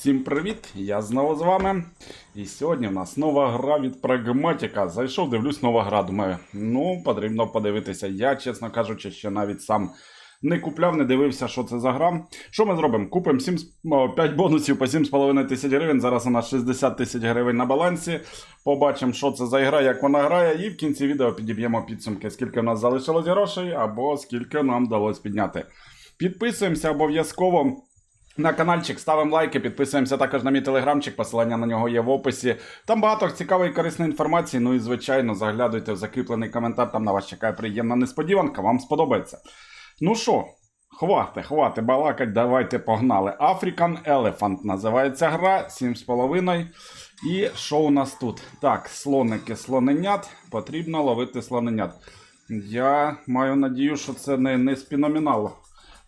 Всім привіт! Я знову з вами. І сьогодні в нас нова гра від прагматика. Зайшов, дивлюсь, нова гра. Думаю, ну, потрібно подивитися. Я, чесно кажучи, ще навіть сам не купляв, не дивився, що це за гра. Що ми зробимо? Купимо 7, 5 бонусів по 7,5 тисяч гривень. Зараз у нас 60 тисяч гривень на балансі. Побачимо, що це за гра, як вона грає, і в кінці відео підіб'ємо підсумки, скільки в нас залишилось грошей, або скільки нам вдалося підняти. Підписуємося обов'язково. На каналчик ставимо лайки, підписуємося також на мій телеграмчик, посилання на нього є в описі. Там багато цікавої і корисної інформації. Ну і звичайно, заглядуйте в закріплений коментар, там на вас чекає приємна несподіванка, вам сподобається. Ну що, хвати, хвати, балакать, давайте погнали. African Elephant називається гра, 7,5. І що у нас тут? Так, слоники, слоненят. Потрібно ловити слоненят. Я маю надію, що це не, не з піноміналу.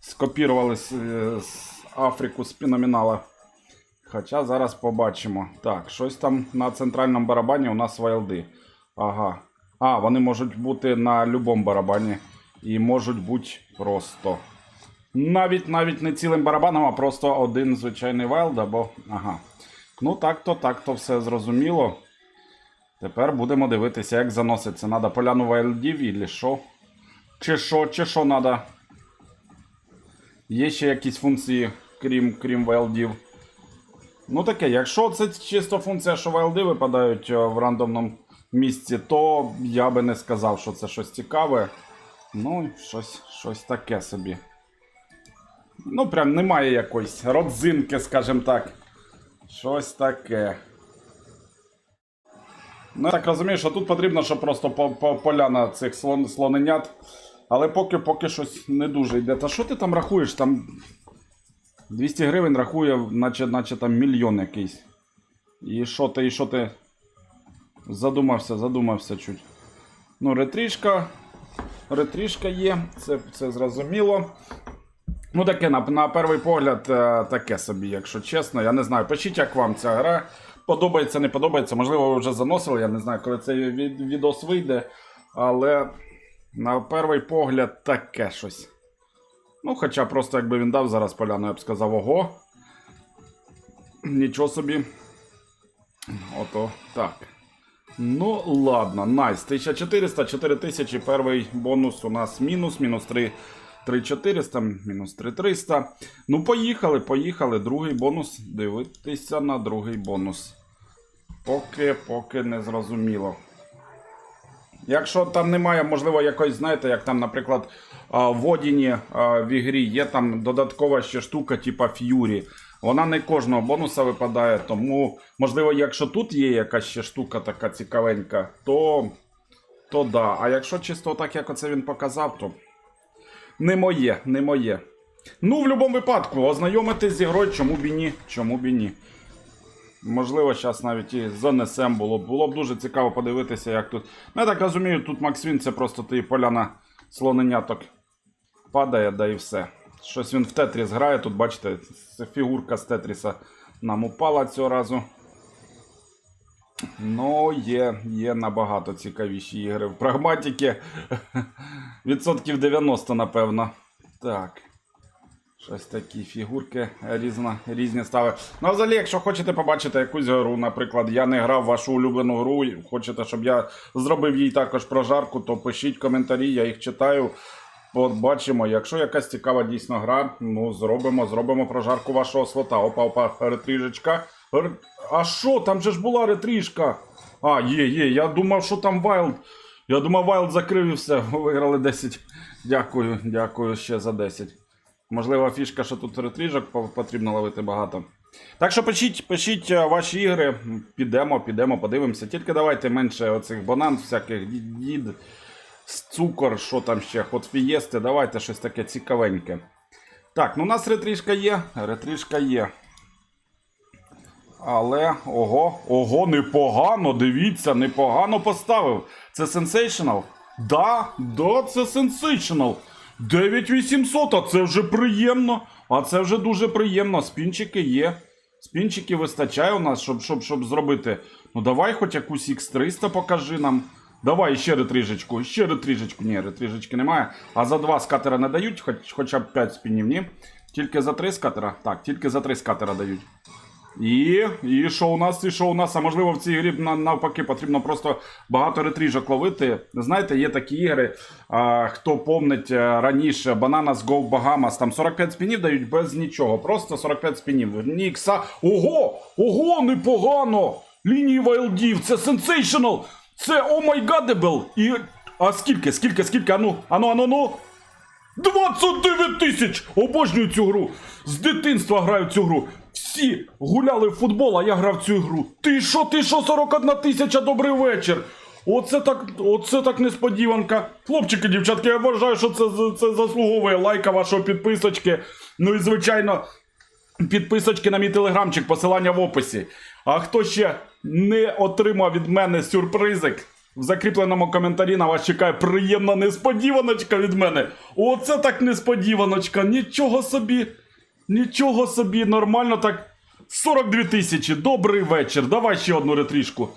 Скопірували з, е, з Африку з піномінала. Хоча зараз побачимо. Так, щось там на центральному барабані у нас вайлди. Ага. А, вони можуть бути на будь-якому барабані. І можуть бути просто. Навіть навіть не цілим барабаном, а просто один звичайний вайлд або. Ага. Ну так-то, так-то все зрозуміло. Тепер будемо дивитися, як заноситься. Надо поляну вайлдів і що? Чи що, чи що надо? Є ще якісь функції, крім, крім вайлдів. Ну таке, якщо це чисто функція, що вайлди випадають е, в рандомному місці, то я би не сказав, що це щось цікаве. Ну, щось, щось таке собі. Ну, прям немає якоїсь родзинки, скажімо так. Щось таке. Ну, я так розумію, що тут потрібно, щоб просто по, по поляна цих слон, слоненят. Але поки поки щось не дуже йде. Та що ти там рахуєш? Там 200 гривень рахує, наче, наче там мільйон якийсь. І що ти, і що ти? Задумався, задумався чуть. Ну, ретрішка. Ретрішка є, це, це зрозуміло. Ну, таке, на, на перший погляд, е, таке собі, якщо чесно. Я не знаю. Пишіть, як вам ця гра. Подобається, не подобається. Можливо, ви вже заносили, я не знаю, коли цей від, відос вийде. Але на перший погляд таке щось. Ну, хоча просто якби він дав зараз поляну, я б сказав, ого. Нічого собі. Ото так. Ну, ладно, найс. 1400, 4000, перший бонус у нас мінус, мінус 3. 3400, мінус 3300. Ну, поїхали, поїхали. Другий бонус. Дивитися на другий бонус. Поки, поки не зрозуміло. Якщо там немає, можливо, якось, знаєте, як там, наприклад, в Одіні в ігрі є там додаткова ще штука, типа Ф'юрі. Вона не кожного бонуса випадає, тому, можливо, якщо тут є якась ще штука така цікавенька, то, то да. А якщо чисто так, як оце він показав, то не моє, не моє. Ну, в будь-якому випадку, ознайомитись з ігрою, чому б і ні, чому б і ні. Можливо, зараз навіть і занесем було. Було б дуже цікаво подивитися, як тут. Ну, я так розумію, тут Максвін це просто ти поляна слоненяток падає, да і все. Щось він в Тетріс грає, тут бачите, фігурка з Тетріса нам упала цього разу. Ну, є, є набагато цікавіші ігри. В прагматіки відсотків 90, напевно. Так. Щось такі фігурки різно, різні стави. Ну, взагалі, якщо хочете побачити якусь гру, наприклад, я не грав вашу улюблену гру, і хочете, щоб я зробив їй також прожарку, то пишіть коментарі, я їх читаю. Побачимо, якщо якась цікава дійсно гра, ну зробимо, зробимо прожарку вашого слота. Опа, опа, ретріжечка. Р... А що, там же ж була ретріжка? А, є, є. Я думав, що там Вайлд. Я думав, Вайлд закрив і все. Виграли 10. Дякую, дякую ще за 10. Можливо, фішка, що тут ретріжок потрібно ловити багато. Так що пишіть, пишіть е, ваші ігри, підемо, підемо, подивимося. Тільки давайте менше оцих банан, всяких дід, цукор, що там ще, хот фієсти, давайте щось таке цікавеньке. Так, ну у нас ретрішка є, ретрішка є. Але ого, ого, непогано, дивіться, непогано поставив. Це Sensational? Да, да, це Sensational. 9800, а це вже приємно. А це вже дуже приємно. Спінчики є. Спінчики вистачає у нас, щоб, щоб, щоб зробити. Ну давай хоч якусь X300 покажи нам. Давай ще ретрижечку, ще ретрижечку. Ні, ретрижечки немає. А за два скатера не дають, хоч, хоча б 5 спінів, ні. Тільки за три скатера. Так, тільки за три скатера дають. І, і що у нас, і що у нас? А можливо в цій грі навпаки потрібно просто багато ретріжок ловити. Знаєте, є такі ігри, а, хто помнить е, раніше Bananas Go Bahamas, там 45 спінів дають без нічого. Просто 45 спінів. Ні ікса. Ого! Ого, непогано! Лінії вайлдів, це сенсейшнл! Це омайгадебл! І. А скільки, скільки, скільки? Ану, ану, ану, ану! 29 тисяч! Обожнюю цю гру! З дитинства граю цю гру. Всі гуляли в футбол, а я грав цю гру. Ти що, ти що, 41 тисяча, добрий вечір. Оце так, оце так несподіванка. Хлопчики, дівчатки, я вважаю, що це, це заслуговує лайка вашого підписочки. Ну і звичайно, підписочки на мій телеграмчик, посилання в описі. А хто ще не отримав від мене сюрпризик, в закріпленому коментарі на вас чекає приємна несподіваночка від мене. Оце так несподіваночка. Нічого собі. Нічого собі, нормально так. 42 тисячі. Добрий вечір. Давай ще одну ретрішку.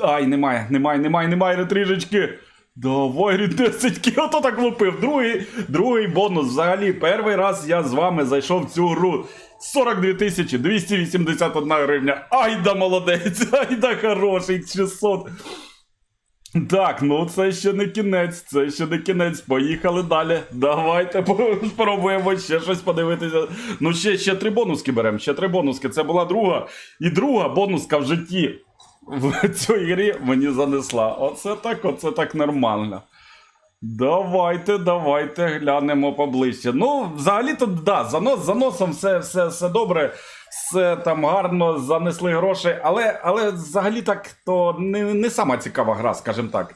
Ай, немає, немає, немає, немає ретріжечки. Давай, рідесеньки, ото так влупив. Другий, другий бонус. Взагалі, перший раз я з вами зайшов в цю гру. 42 тисячі 281 гривня. Ай да молодець, ай да хороший 600. Так, ну це ще не кінець, це ще не кінець. Поїхали далі. Давайте спробуємо ще щось подивитися. Ну, ще, ще три бонуски беремо, ще три бонуски. Це була друга. І друга бонуска в житті в цій грі мені занесла. Оце так, оце так нормально. Давайте, давайте глянемо поближче. Ну, взагалі-то, да, занос, за носом все, все, все добре, все там гарно, занесли гроші, але, але взагалі так то не, не сама цікава гра, скажімо так.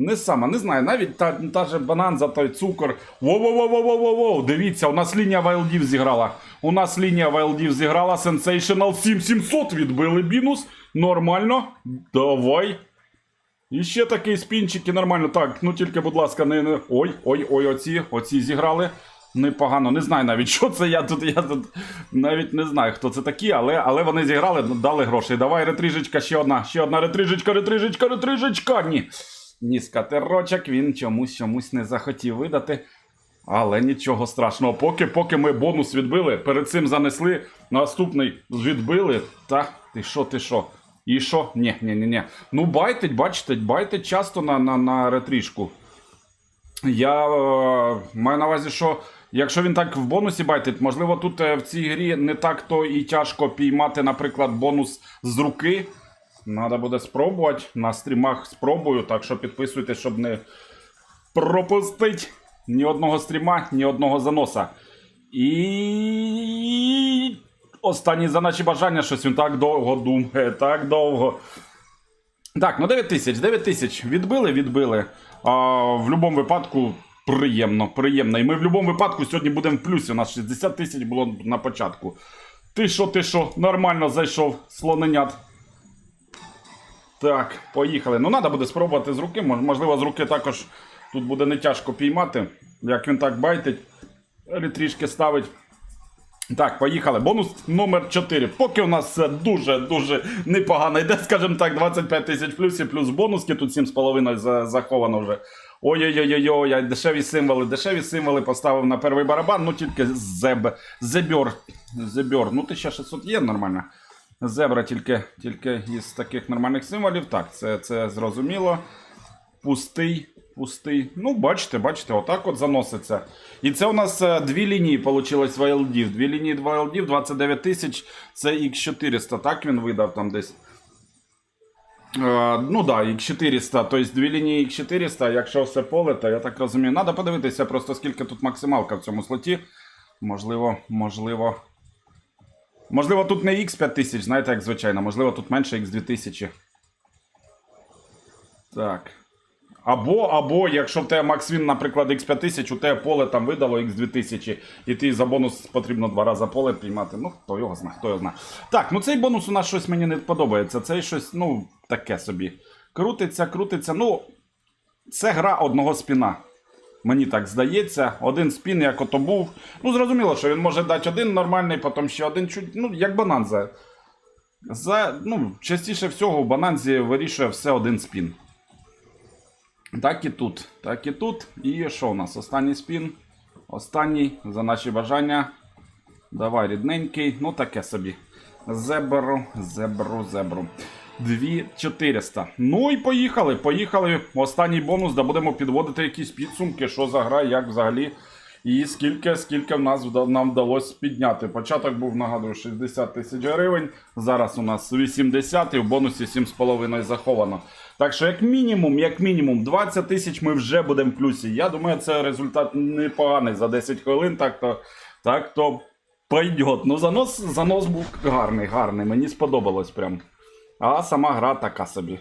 Не сама, не знаю, навіть та, та же бананза, той цукор. Воу-воу-воу-воу-воу-воу, дивіться, у нас лінія вайлдів зіграла. У нас лінія вайлдів зіграла, Sensational 7700 відбили мінус. Нормально. Давай. І ще такий спінчик і нормально. Так, ну тільки, будь ласка, не. не... Ой, ой, ой, оці, оці зіграли. Непогано, не знаю навіть, що це я тут. Я тут навіть не знаю, хто це такі, але, але вони зіграли, дали гроші. Давай, ретрижечка, ще одна, ще одна ретрижечка, ретрижечка, ретрижечка. Ні. Ні, скатерочок він чомусь чомусь не захотів видати. Але нічого страшного. Поки поки ми бонус відбили, перед цим занесли, наступний відбили. Та ти що, ти що? І що? Ні, ні, ні, ні. Ну, байтить, бачите, байтить часто на, на, на ретрішку. Я е, маю на увазі, що якщо він так в бонусі байтить, можливо, тут е, в цій грі не так то і тяжко піймати, наприклад, бонус з руки. Надо буде спробувати. На стрімах спробую, так що підписуйтесь, щоб не пропустить ні одного стріма, ні одного заноса. І останній за наші бажання, щось він так довго думає, так довго. Так, ну 9 тисяч, 9 тисяч. Відбили, відбили. А, в будь-якому випадку приємно, приємно. І ми в будь-якому випадку сьогодні будемо в плюсі. У нас 60 тисяч було на початку. Ти що, ти що, нормально зайшов, слоненят. Так, поїхали. Ну, треба буде спробувати з руки. Можливо, з руки також тут буде не тяжко піймати. Як він так байтить, ретрішки ставить. Так, поїхали. Бонус номер 4. Поки у нас дуже-дуже непогано йде, скажімо так, 25 тисяч плюсів, плюс бонуски, тут 7,5 заховано вже. Ой-ой-ой, ой дешеві символи, дешеві символи поставив на перший барабан, ну тільки зеб, зебьор, зебьор. Ну 1600 є нормально. Зебра тільки, тільки із таких нормальних символів. Так, це, це зрозуміло. Пустий, пустий. Ну, бачите, бачите, отак от заноситься. І це у нас е, дві лінії получилось вайлдів. Дві лінії вайлдів, 29 тисяч, це X400, так він видав там десь. Е, ну да, X400, тобто дві лінії X400, якщо все поле, то я так розумію. Треба подивитися просто скільки тут максималка в цьому слоті. Можливо, можливо. Можливо, тут не X5000, знаєте, як звичайно, можливо, тут менше X2000. Так. Або, або, якщо в тебе Максвін, наприклад, X5000, у тебе поле там видало X2000, і ти за бонус потрібно два рази поле приймати. Ну, хто його знає, хто його знає. Так, ну цей бонус у нас щось мені не подобається. Цей щось, ну, таке собі. Крутиться, крутиться. Ну, це гра одного спіна. Мені так здається, один спін, як ото був. Ну, зрозуміло, що він може дати один нормальний, потім ще один чуть. Ну, як бананза. За, ну, частіше всього в бананзі вирішує все один спін. Так і тут. Так і тут. І що у нас? Останній спін. Останній за наші бажання. Давай, рідненький. Ну, таке собі. Зебру, зебру, зебру. 2400. Ну і поїхали. Поїхали. Останній бонус, де будемо підводити якісь підсумки, що за гра, як взагалі. І скільки, скільки в нас нам вдалося підняти. Початок був, нагадую, 60 тисяч гривень. Зараз у нас 80 і в бонусі 7,5 заховано. Так що, як мінімум, як мінімум, 20 тисяч ми вже будемо в плюсі. Я думаю, це результат непоганий за 10 хвилин. Так то, так то пойдет. Ну, занос, занос був гарний, гарний. Мені сподобалось прям. А сама гра така собі.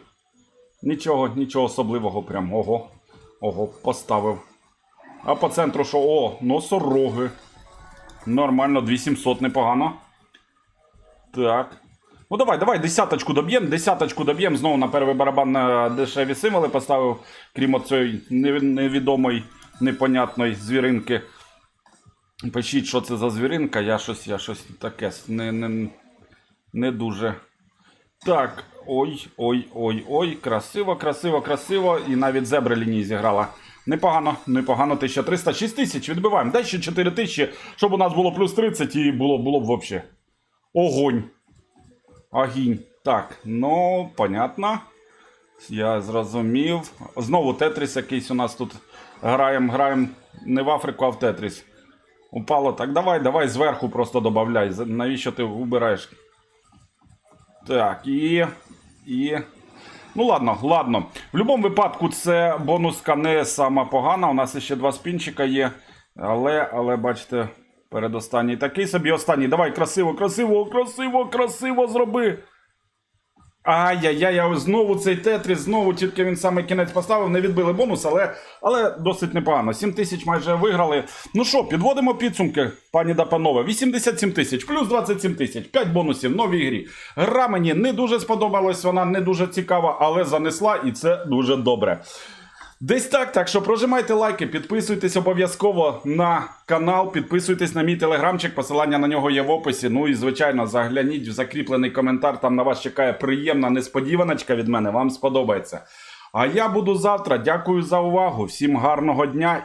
Нічого, нічого особливого, прям ого. Ого, поставив. А по центру що? О, носороги. Нормально, 2700, непогано. Так. Ну давай, давай, десяточку доб'єм, десяточку доб'єм. Знову на перший барабан на дешеві символи поставив, крім оцієї невідомої, непонятної звіринки. Пишіть, що це за звіринка, я щось, я щось таке не, не, не дуже. Так, ой, ой, ой, ой, красиво, красиво, красиво. І навіть зебра лінії зіграла. Непогано, непогано, 1300, 6000 відбиваємо. Дай ще 4000, щоб у нас було плюс 30 і було, було б взагалі. Огонь. Агінь. Так, ну, понятно. Я зрозумів. Знову Тетріс якийсь у нас тут. Граємо, граємо не в Африку, а в Тетріс. Упало так. Давай, давай зверху просто додай. Навіщо ти вибираєш? Так, і. І. Ну ладно, ладно. В будь-якому випадку це бонуска не сама погана. У нас ще два спінчика є. Але, але бачите, передостанній такий собі останній. Давай, красиво, красиво, красиво, красиво зроби. Ай-яй-яй, знову цей тетріс, знову тільки він саме кінець поставив, не відбили бонус, але, але досить непогано. 7 тисяч майже виграли. Ну що, підводимо підсумки, пані та панове. 87 тисяч, плюс 27 тисяч, 5 бонусів, новій грі. Гра мені не дуже сподобалась, вона не дуже цікава, але занесла, і це дуже добре. Десь так, так що прожимайте лайки, підписуйтесь обов'язково на канал, підписуйтесь на мій телеграмчик, посилання на нього є в описі. Ну і звичайно, загляніть в закріплений коментар. Там на вас чекає приємна несподіваночка від мене. Вам сподобається. А я буду завтра. Дякую за увагу. Всім гарного дня